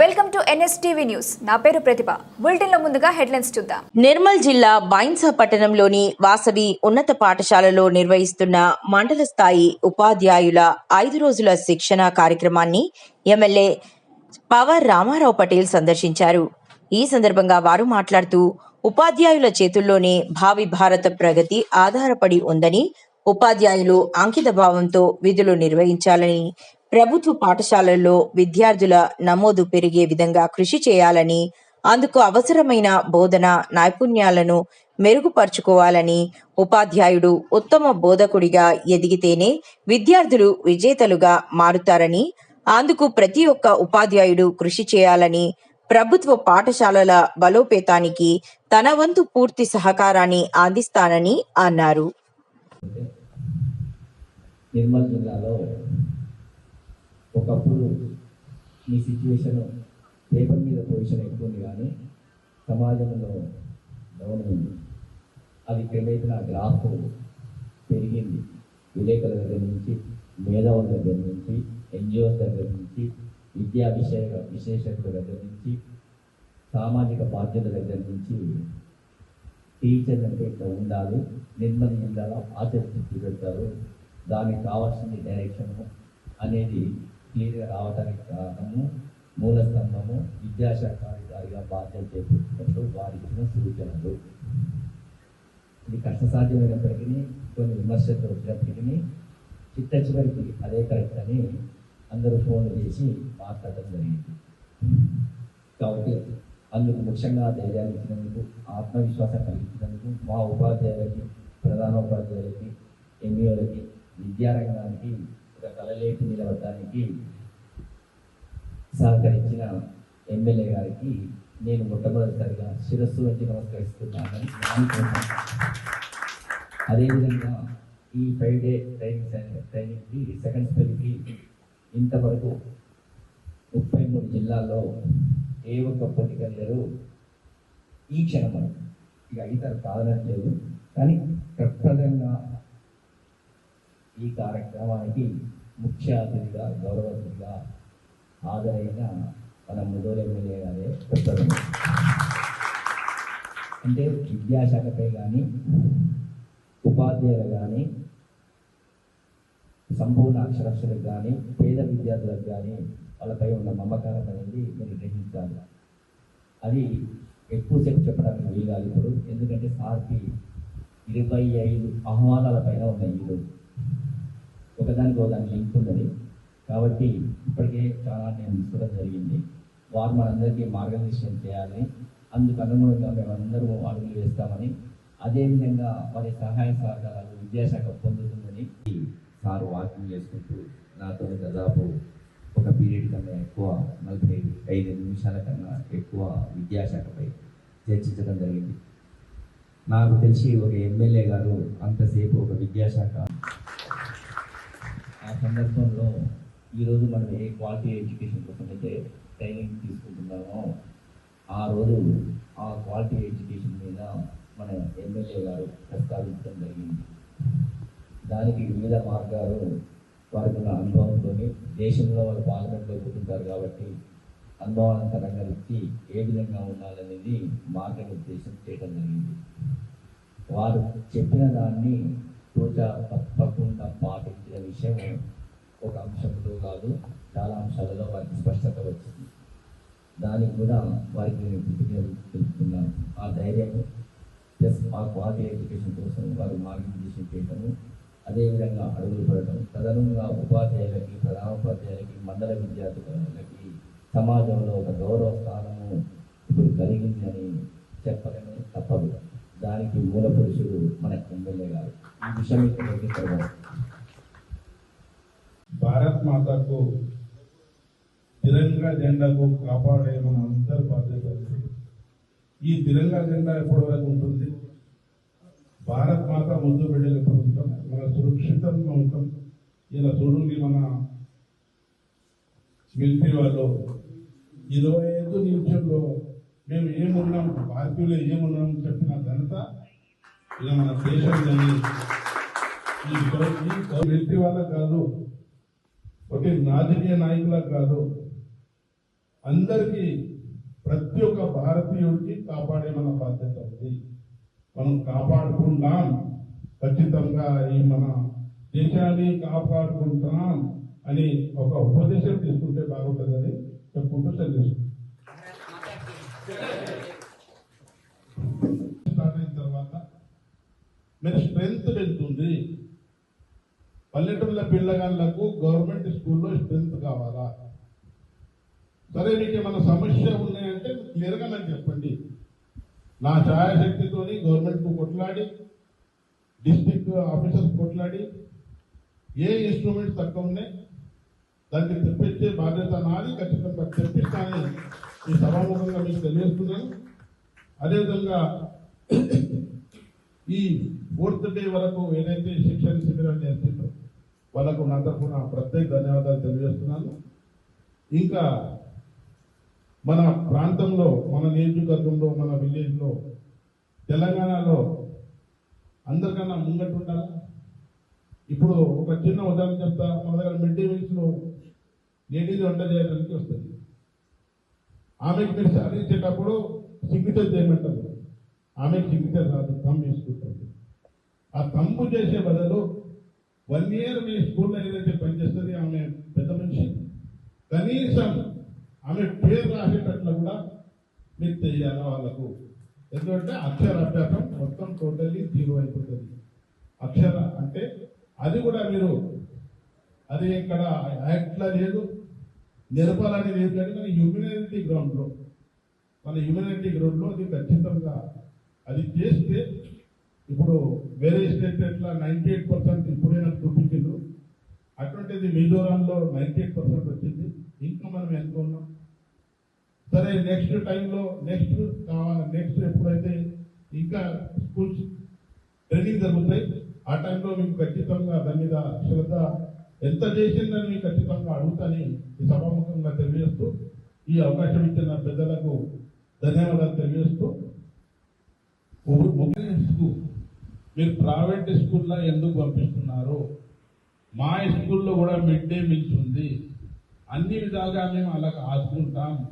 Welcome to NSTV news. నా పేరు ప్రతిభ. బులెటిన్లో ముందుగా హెడ్లైన్స్ చూద్దాం. నిర్మల్ జిల్లా బైన్సా పట్టణంలోని వాసవి ఉన్నత పాఠశాలలో నిర్వహిస్తున్న మండల స్థాయి ఉపాధ్యాయుల ఐదు రోజుల శిక్షణ కార్యక్రమాన్ని ఎమ్మెల్యే పవర్ రామారావు పటేల్ సందర్శించారు. ఈ సందర్భంగా వారు మాట్లాడుతూ ఉపాధ్యాయుల చేతుల్లోనే భావి భారత ప్రగతి ఆధారపడి ఉందని ఉపాధ్యాయులు అంకిత భావంతో విధులు నిర్వహించాలని ప్రభుత్వ పాఠశాలల్లో విద్యార్థుల నమోదు పెరిగే విధంగా కృషి చేయాలని అందుకు అవసరమైన బోధన నైపుణ్యాలను మెరుగుపరుచుకోవాలని ఉపాధ్యాయుడు ఉత్తమ బోధకుడిగా ఎదిగితేనే విద్యార్థులు విజేతలుగా మారుతారని అందుకు ప్రతి ఒక్క ఉపాధ్యాయుడు కృషి చేయాలని ప్రభుత్వ పాఠశాలల బలోపేతానికి తన వంతు పూర్తి సహకారాన్ని అందిస్తానని అన్నారు. నిర్మల్ జిల్లాలో ఒకప్పుడు మీ సిచ్యువేషన్ పేపర్ మీద పొజిషన్ ఎక్కువ ఉంది కానీ సమాజంలో డౌన్ ఉంది అది క్రమేపీ నా గ్రాఫ్ పెరిగింది. విలేకరుల దగ్గర నుంచి మేధావుల దగ్గర నుంచి ఎన్జిఓస్ దగ్గర నుంచి విద్యా విషయ విశేషకుల దగ్గర నుంచి సామాజిక బాధ్యతల దగ్గర నుంచి టీచర్ అంటే ఇట్లా ఉండాలి నిర్మలి జిల్లాలో ఆచరిస్తూ చూపెడతారు దానికి కావాల్సిన డైరెక్షన్ అనేది క్లియర్గా రావడానికి కారణము మూల స్తంభము విద్యాశాఖ అధికారిగా బాధ్యత చేపట్టినప్పుడు వారి ఇచ్చిన సూచనలు. ఇది కష్టసాధ్యమైనప్పటికీ కొన్ని విమర్శలు వచ్చినప్పటికీ చిట్ట చివరికి అదే కరెక్ట్ అని అందరూ ఫోన్లు చేసి మాట్లాడడం జరిగింది. కాబట్టి అందుకు ముఖ్యంగా ధైర్యాన్ని ఇచ్చినందుకు ఆత్మవిశ్వాసం కలిగించినందుకు మా ఉపాధ్యాయులకి ప్రధాన ఉపాధ్యాయులకి ఎంఈఓలకి విద్యారంగానికి ఒక కలలేపి నిలవటానికి సహకరించిన ఎమ్మెల్యే గారికి నేను మొట్టమొదటిసారిగా శిరస్సు వంచి నమస్కరిస్తున్నానని అదేవిధంగా ఈ ఫైవ్ డే ట్రైనింగ్ సెంటర్ ట్రైనింగ్కి సెకండ్ స్పెల్కి ఇంతవరకు ముప్పై మూడు జిల్లాల్లో ఏ ఒక్క పొలిటికల్ లేరు ఈ క్షణం ఇక ఇక ఇతర లేదు కానీ ప్రప్రదంగా ఈ కార్యక్రమానికి ముఖ్య అతిథిగా గౌరవ అతిథిగా హాజరైన మన ముదోలు ఎమ్మెల్యే గారే అంటే విద్యాశాఖపై కానీ ఉపాధ్యాయులు కానీ సంపూర్ణ అక్షరాస్యులకు కానీ పేద విద్యార్థులకు కానీ వాళ్ళపై ఉన్న మమకారం అనేది మీరు గ్రహించాలి. అది ఎక్కువసేపు చెప్పడానికి వీలాలి ఇప్పుడు. ఎందుకంటే సార్కి ఇరవై ఐదు ఆహ్వానాల పైన ఉన్నాయి ఈరోజు ఒకదానికి ఒకదానికి లింక్ ఉన్నది కాబట్టి ఇప్పటికే చాలా నేను తీసుకోవడం జరిగింది. వారు మనందరికీ మార్గనిర్దేశం చేయాలని అందుకు అనుగుణంగా మేమందరూ అడుగులు వేస్తామని అదేవిధంగా వారి సహాయ సహకారాలు విద్యాశాఖ పొందుతుందని సారు వాకింగ్ చేసుకుంటూ నాతో దాదాపు ఒక పీరియడ్ కన్నా ఎక్కువ నలభై ఐదు నిమిషాల కన్నా ఎక్కువ విద్యాశాఖపై చర్చించడం జరిగింది. నాకు తెలిసి ఒక ఎమ్మెల్యే గారు అంతసేపు ఒక విద్యాశాఖ ఆ సందర్భంలో ఈరోజు మనం ఏ క్వాలిటీ ఎడ్యుకేషన్ కోసం అయితే ట్రైనింగ్ తీసుకుంటున్నామో ఆ రోజు ఆ క్వాలిటీ ఎడ్యుకేషన్ మీద మన ఎమ్మెల్యే గారు ప్రస్తావించడం జరిగింది. దానికి వివిధ మార్గాలు వారికి ఉన్న అనుభవంతో దేశంలో వాళ్ళు పార్లమెంట్లో కూర్చుంటారు కాబట్టి అనుభవాలంతరంగా ఇచ్చి ఏ విధంగా ఉండాలనేది మార్గనిర్దేశం చేయడం జరిగింది. వారు చెప్పిన దాన్ని రోజ తప్పకుండా పాటించిన విషయం ఒక అంశంలో కాదు చాలా అంశాలలో వారికి స్పష్టత వచ్చింది. దానికి కూడా వారికి నేను కృతజ్ఞతలు తెలుపుతున్నాను. ఆ ధైర్యం ప్లస్ ఆ క్వాలిటీ ఎడ్యుకేషన్ కోసం వారు మార్గనిర్దేశం చేయటము అదేవిధంగా అడుగులు పడటం తదనుగా ఉపాధ్యాయులకి ప్రధానోపాధ్యాయులకి మండల విద్యార్థులకి సమాజంలో ఒక గౌరవ స్థానము ఇప్పుడు కలిగింది అని చెప్పలేము తప్పదు దానికి మూల పురుషుడు మన ఎమ్మెల్యే గారు. భారత్ మాతకు తిరంగా జెండాకు కాపాడే మన అందరి బాధ్యత ఈ తిరంగా జెండా ఎప్పటి వరకు ఉంటుంది? భారత్ మాత ముందు బిడ్డలు ఎప్పుడు ఉంటాం? మన సురక్షితంగా ఉంటాం. ఇలా చూడండి మన మిలిటరీ వాళ్ళు ఇరవై ఐదు నిమిషంలో మేము ఏమున్నాం? భారతీయులు ఏమున్నాం చెప్పిన ఘనత ఇలా మన దేశం కానీ ఈ వాళ్ళ కాదు ఒకటి రాజకీయ నాయకులకు కాదు అందరికీ ప్రతి ఒక్క భారతీయుడికి కాపాడే మన బాధ్యత ఉంది. మనం కాపాడుకుంటాం. ఖచ్చితంగా ఈ మన దేశాన్ని కాపాడుకుంటాం అని ఒక ఉపదేశం తీసుకుంటే బాగుంటుందని చెప్పుకుంటూ చదివిస్తాం మీరు స్ట్రెంగ్త్ వెళ్తుంది పల్లెటూళ్ళ పిల్లగాళ్ళకు గవర్నమెంట్ స్కూల్లో స్ట్రెంగ్త్ కావాలా? సరే మీకు ఏమైనా సమస్య ఉన్నాయంటే క్లియర్గా నాకు చెప్పండి. నా ఛాయాశక్తితోని గవర్నమెంట్కు కొట్లాడి డిస్ట్రిక్ట్ ఆఫీసర్స్ కొట్లాడి ఏ ఇన్స్ట్రుమెంట్స్ తక్కువ ఉన్నాయి దాన్ని తెప్పించే బాధ్యత నాది ఖచ్చితంగా తెప్పిస్తానని ఈ సభాముఖంగా మీకు తెలియజేస్తున్నాను. అదేవిధంగా ఈ ఫోర్త్ డే వరకు ఏదైతే శిక్షణ శిబిరాలు చేసిందో వాళ్ళకు నా తరఫున ప్రత్యేక ధన్యవాదాలు తెలియజేస్తున్నాను. ఇంకా మన ప్రాంతంలో మన నియోజకవర్గంలో మన విలేజ్లో తెలంగాణలో అందరికన్నా ముంగట్టు ఉండాలి? ఇప్పుడు ఒక చిన్న ఉదాహరణ చెప్తా మన దగ్గర మిడ్ డే మీల్స్లో లేడీస్ వంట చేయడానికి వస్తుంది. ఆమెకి మీరు శాలరీ ఇచ్చేటప్పుడు సిగ్నేచర్ చేయమంటారు. ఆమె సిగ్నేచర్ రాదు తమ్ము చేసుకుంటుంది ఆ తమ్ము చేసే బదులు వన్ ఇయర్ మీ స్కూల్లో ఏదైతే పనిచేస్తుంది ఆమె పెద్ద మనిషి. కనీసం ఆమె పేరు రాసేటట్లు కూడా మీరు తెలియాలి వాళ్ళకు? ఎందుకంటే అక్షర అభ్యాసం మొత్తం టోటల్లీ జీరో అయిపోతుంది. అక్షర అంటే అది కూడా మీరు అది ఇక్కడ యాక్ట్లా లేదు. నిరపాలని లేదు కానీ మన హ్యూమినిటీ గ్రౌండ్లో మన హ్యూమినిటీ గ్రౌండ్లో అది ఖచ్చితంగా అది చేస్తే ఇప్పుడు వేరే స్టేట్ ఎట్లా నైంటీ ఎయిట్ పర్సెంట్ ఇప్పుడే నాకు చూపించిండ్రు? అటువంటిది మిజోరాంలో నైంటీ ఎయిట్ పర్సెంట్ వచ్చింది. ఇంకా మనం ఎంత ఉన్నాం? సరే నెక్స్ట్ టైంలో నెక్స్ట్ నెక్స్ట్ ఎప్పుడైతే ఇంకా స్కూల్స్ ట్రైనింగ్ జరుగుతాయి ఆ టైంలో మీకు ఖచ్చితంగా దాని మీద శ్రద్ధ ఎంత చేసిందని మీకు ఖచ్చితంగా అడుగుతాని ఈ సభాముఖంగా తెలియజేస్తూ ఈ అవకాశం ఇచ్చిన పెద్దలకు ధన్యవాదాలు తెలియజేస్తూ ము- స్కూల్ మీరు ప్రైవేట్ స్కూల్లో ఎందుకు పంపిస్తున్నారు? మా స్కూల్లో కూడా మిడ్ డే మీల్స్ ఉంది. అన్ని విధాలుగా మేము అలా ఆదుకుంటాం.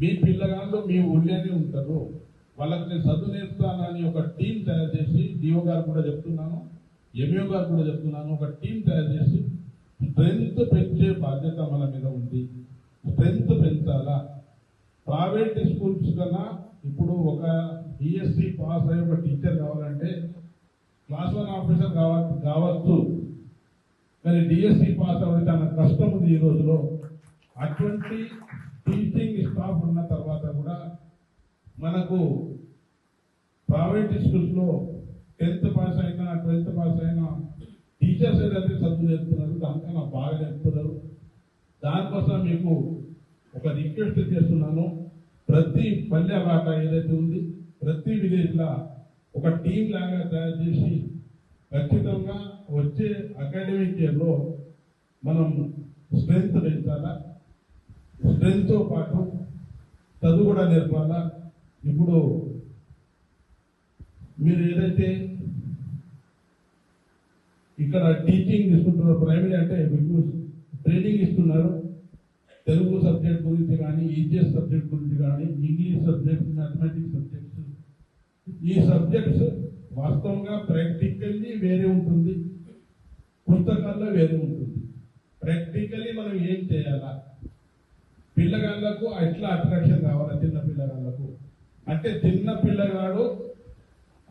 మీ పిల్లగాళ్ళు మీ ఊళ్ళోనే ఉంటారు. వాళ్ళకి నేను చదువు నేర్పుతానని ఒక టీం తయారు చేసి డిఓ గారు కూడా చెప్తున్నాను ఎంఈఓ గారు కూడా చెప్తున్నాను ఒక టీం తయారు చేసి స్ట్రెంత్ పెంచే బాధ్యత మన మీద ఉంది. స్ట్రెంత్ పెంచాలా? ప్రైవేట్ స్కూల్స్ కన్నా ఇప్పుడు ఒక బిఎస్సి పాస్ అయ్యే ఒక టీచర్ కావాలంటే క్లాస్ వన్ ఆఫీసర్ కావ కావచ్చు. కానీ డిఎస్సి పాస్ అవ్వడం చాలా కష్టం ఉంది ఈ రోజులో. అటువంటి టీచింగ్ స్టాఫ్ ఉన్న తర్వాత కూడా మనకు ప్రైవేట్ స్కూల్స్లో టెన్త్ పాస్ అయినా ట్వెల్త్ పాస్ అయినా టీచర్స్ ఏదైతే చదువు నేర్పుతున్నారు దానికన్నా బాగా చెప్తున్నారు దానికోసం మీకు ఒక రిక్వెస్ట్ చేస్తున్నాను. ప్రతి పల్లె వాట ఏదైతే ఉంది ప్రతి విలేజ్లో ఒక టీం లాగా తయారు చేసి ఖచ్చితంగా వచ్చే అకాడమిక్ ఇయర్లో మనం స్ట్రెంగ్త్ పెంచాలా? స్ట్రెంగ్త్తో పాటు చదువు కూడా నేర్పాలా? ఇప్పుడు మీరు ఏదైతే ఇక్కడ టీచింగ్ ఇస్తుంటారో ప్రైమరీ అంటే మీకు ట్రైనింగ్ ఇస్తున్నారు తెలుగు సబ్జెక్ట్ గురించి కానీ ఈజీఎస్ సబ్జెక్ట్ గురించి కానీ ఇంగ్లీష్ సబ్జెక్ట్ మ్యాథమెటిక్స్ సబ్జెక్ట్ ఈ సబ్జెక్ట్స్ వాస్తవంగా ప్రాక్టికల్లీ వేరే ఉంటుంది. పుస్తకాల్లో వేరే ఉంటుంది. ప్రాక్టికల్లీ మనం ఏం చేయాలా? పిల్లగాళ్ళకు ఎట్లా అట్రాక్షన్ కావాలా చిన్న పిల్లగాళ్ళకు? అంటే చిన్న పిల్లగాడు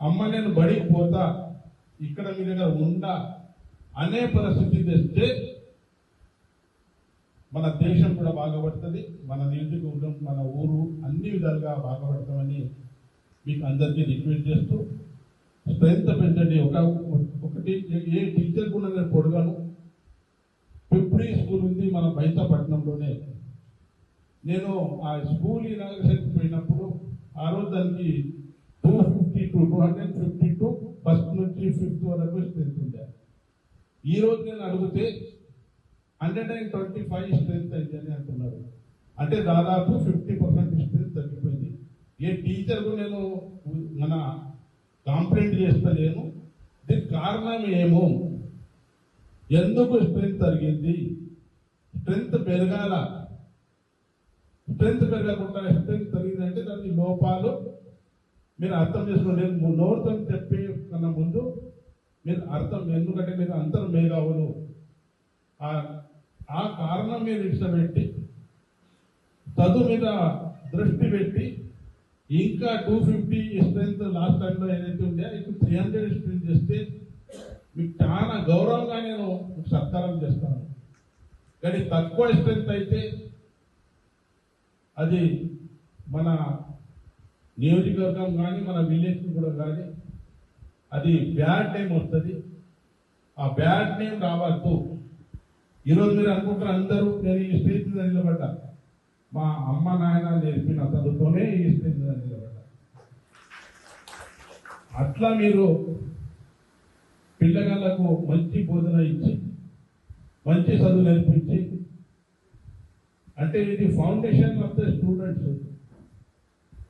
అమ్మ నేను బడికి పోతా ఇక్కడ మీ దగ్గర ఉండా అనే పరిస్థితి తెస్తే మన దేశం కూడా బాగుపడుతుంది మన నియోజకవర్గం మన ఊరు అన్ని విధాలుగా బాగుపడతామని మీకు అందరికీ రిక్వెస్ట్ చేస్తూ స్ట్రెంత్ పెంచండి ఒక ఒకటి ఏ టీచర్ కూడా నేను పొడగాను. పిప్రి స్కూల్ ఉంది మన బైతాపట్నంలోనే. నేను ఆ స్కూల్ ఇనాగ్రేషన్ పోయినప్పుడు ఆ రోజు దానికి two fifty two two hundred fifty two first నుంచి ఫిఫ్త్ వరకు స్ట్రెంత్ ఉండే. ఈ రోజు నేను అడిగితే hundred and twenty five strength అయింది అని అంటున్నారు. అంటే దాదాపు ఫిఫ్టీ పర్సెంట్ స్ట్రెంత్ ఏ టీచర్కు నేను మన కాంప్లైంట్ చేస్తలేను. దీనికి కారణం ఏమో ఎందుకు స్ట్రెంత్ తగ్గింది స్ట్రెంత్ పెరగాల. స్ట్రెంత్ పెరగకుండా స్ట్రెంత్ తరిగిందంటే దాని లోపాలు మీరు అర్థం చేసుకోండి. నేను నోరుతో చెప్పే కన్నా ముందు మీరు అర్థం ఎందుకంటే మీరు అంతర్ మేఘావులు ఆ- ఆ కారణం మీరు ఇష్టపెట్టి చదువు మీద దృష్టి పెట్టి ఇంకా టూ ఫిఫ్టీ స్ట్రెంత్ లాస్ట్ టైంలో ఏదైతే ఉందో ఇప్పుడు త్రీ హండ్రెడ్ స్ట్రెంత్ చేస్తే మీకు చాలా గౌరవంగా నేను సత్కారం చేస్తాను. కానీ తక్కువ స్ట్రెంత్ అయితే అది మన నియోజకవర్గం కానీ మన విలేజ్ కూడా కానీ అది బ్యాడ్ నేమ్ వస్తుంది. ఆ బ్యాడ్ నేమ్ రావద్దు. ఈరోజు మీరు అనుకుంటారు అందరూ నేను ఈ స్టేజ్ మీద నిలబడ్డా. మా అమ్మ నాయన నేర్పిన చదువుతోనే ఈ స్టేజ్ మీద అట్లా మీరు పిల్లగాళ్ళకు మంచి బోధన ఇచ్చి మంచి చదువు నేర్పించి అంటే ఇది foundation of the students.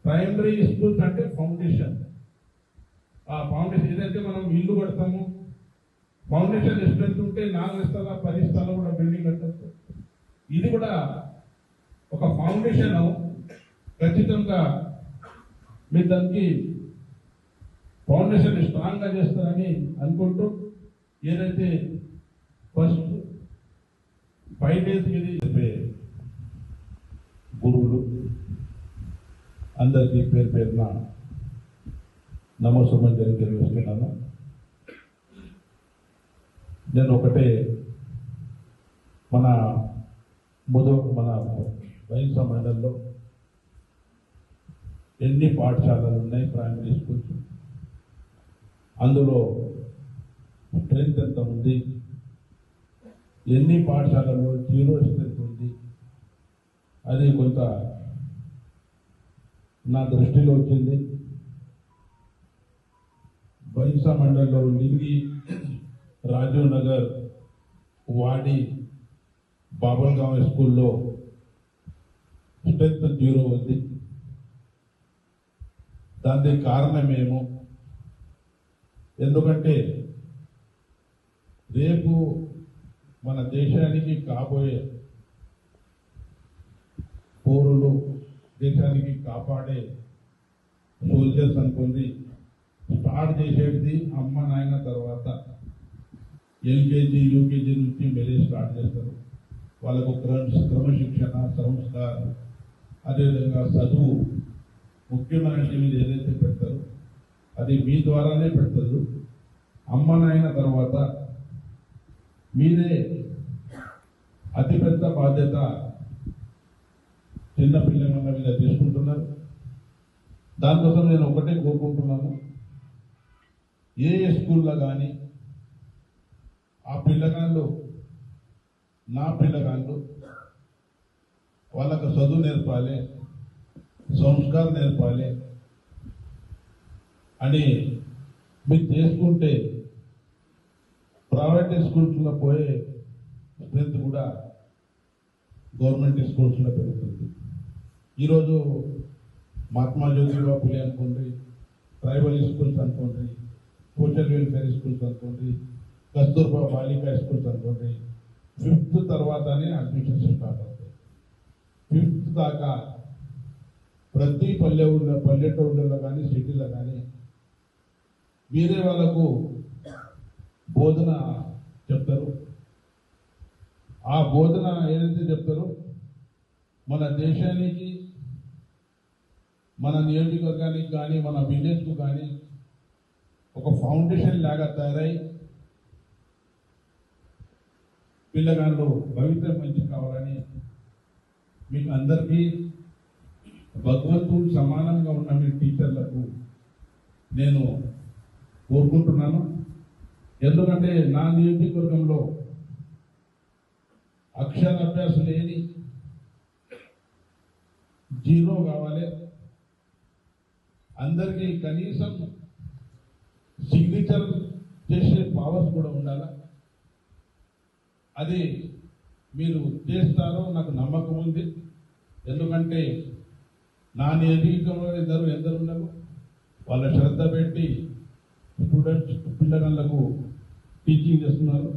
Primary schools అంటే ఫౌండేషన్. ఆ ఫౌండేషన్ ఏదైతే మనం ఇల్లు కడతాము ఫౌండేషన్ స్ట్రెంత్ ఉంటే నాలుగు స్థల పది స్థలం కూడా బిల్డింగ్ కట్టచ్చు. ఇది కూడా ఫౌండేషన్ ఖచ్చితంగా మీరు దానికి ఫౌండేషన్ స్ట్రాంగ్గా చేస్తారని అనుకుంటూ ఏదైతే ఫస్ట్ ఫైవ్ డేస్ ఇది చెప్పే గురువులు అందరికీ పేరు పేరున నమస్సుమంజలి తెలియజేస్తున్నాను. నేను ఒకటే మన ముదో మన వైన్స్ మండల్లో ఎన్ని పాఠశాలలు ఉన్నాయి ప్రైమరీ స్కూల్స్? అందులో స్ట్రెంత్ ఎంత ఉంది? ఎన్ని పాఠశాలలో జీరో స్ట్రెంత్ ఉంది? అది కొంత నా దృష్టిలో వచ్చింది. బహింస మండల్లో లింగి రాజీవ్ నగర్ వాడి బాబల్గాం స్కూల్లో స్ట్రెంత్ జీరో ఉంది దానికి కారణమేమో ఎందుకంటే రేపు మన దేశానికి కాబోయే పౌరులు దేశానికి కాపాడే సోల్జర్స్ అనుకుంది స్టార్ట్ చేసేది అమ్మ నాయన తర్వాత ఎల్కేజీ యూకేజీ నుంచి మెలే స్టార్ట్ చేస్తారు. వాళ్ళకు క్రమ క్రమశిక్షణ సంస్కారం అదేవిధంగా చదువు ముఖ్యమైనది మీరు ఏదైతే పెడతారో అది మీ ద్వారానే పెడతారు. అమ్మ నాయన తర్వాత మీరే అతిపెద్ద బాధ్యత చిన్న పిల్లల మీద తీసుకుంటున్నారు. దానికోసం నేను ఒకటే కోరుకుంటున్నాను. ఏ ఏ స్కూల్లో కానీ ఆ పిల్లగాళ్ళు నా పిల్లగాళ్ళు వాళ్ళకు చదువు నేర్పాలి సంస్కారం నేర్పాలి. అని మీరు చేసుకుంటే ప్రైవేట్ స్కూల్స్లో పోయే స్ట్రెంత్ కూడా గవర్నమెంట్ స్కూల్స్లో పెరుగుతుంది. ఈరోజు మహాత్మా జ్యోతిబా పులి అనుకోండి ట్రైబల్ స్కూల్స్ అనుకోండి సోషల్ వెల్ఫేర్ స్కూల్స్ అనుకోండి కస్తూర్బా బాలికా స్కూల్స్ అనుకోండి ఫిఫ్త్ తర్వాతనే అడ్మిషన్స్ స్టార్ట్ ఫిఫ్త్ దాకా ప్రతి పల్లె ఊళ్ళో పల్లెటూళ్ళలో కానీ సిటీలో కానీ వేరే వాళ్ళకు బోధన చెప్తారు. ఆ బోధన ఏదైతే చెప్తారో మన దేశానికి మన నియోజకవర్గానికి కానీ మన విలేజ్కు కానీ ఒక ఫౌండేషన్ లాగా తయారై పిల్లగాళ్ళు భవిష్యత్తు మంచి కావాలని మీకు అందరికీ భగవంతుడు సమానంగా ఉన్న మీ టీచర్లకు నేను కోరుకుంటున్నాను. ఎందుకంటే నా నియోజకవర్గంలో అక్షరాభ్యాసం లేని జీరో కావాలి. అందరికీ కనీసం సిగ్నేచర్ చేసే పవర్స్ కూడా ఉండాలి? అది మీరు చేస్తారో నాకు నమ్మకం ఉంది. ఎందుకంటే నా నియోజకవర్గంలో ఇద్దరు ఎందరు ఉన్నారు వాళ్ళ శ్రద్ధ పెట్టి స్టూడెంట్స్ పిల్లగాళ్ళకు టీచింగ్ చేస్తున్నారు.